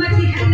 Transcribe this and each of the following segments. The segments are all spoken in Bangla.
మధ్య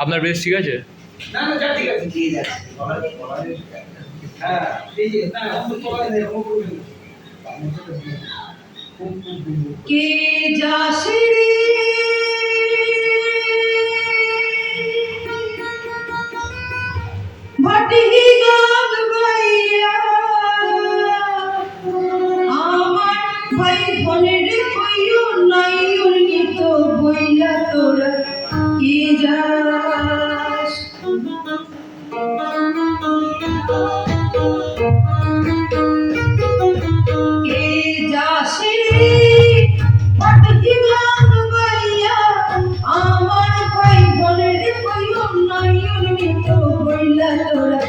আপনার বেশ ঠিক আছে? কে যা বনের কইও নাইও নিত বইলা তোরা, কি যাস? কে আমার ভাই বনের কইও নাইও বইলা তোরা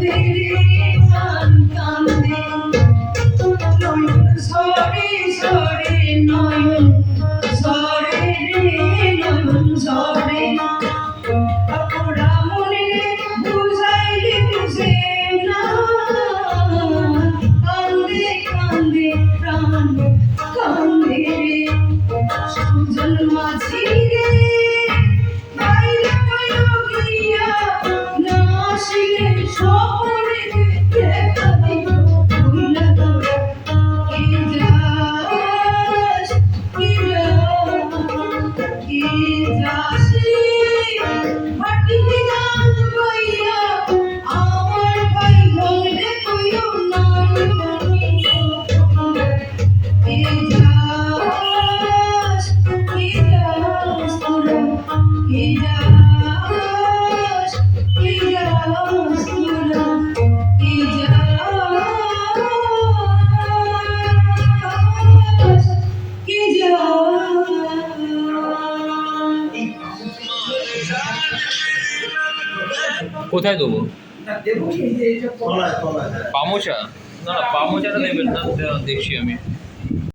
You. কোথায় দেবো? পামোচা? না না পামোচাটা নেবেন না দেখছি আমি।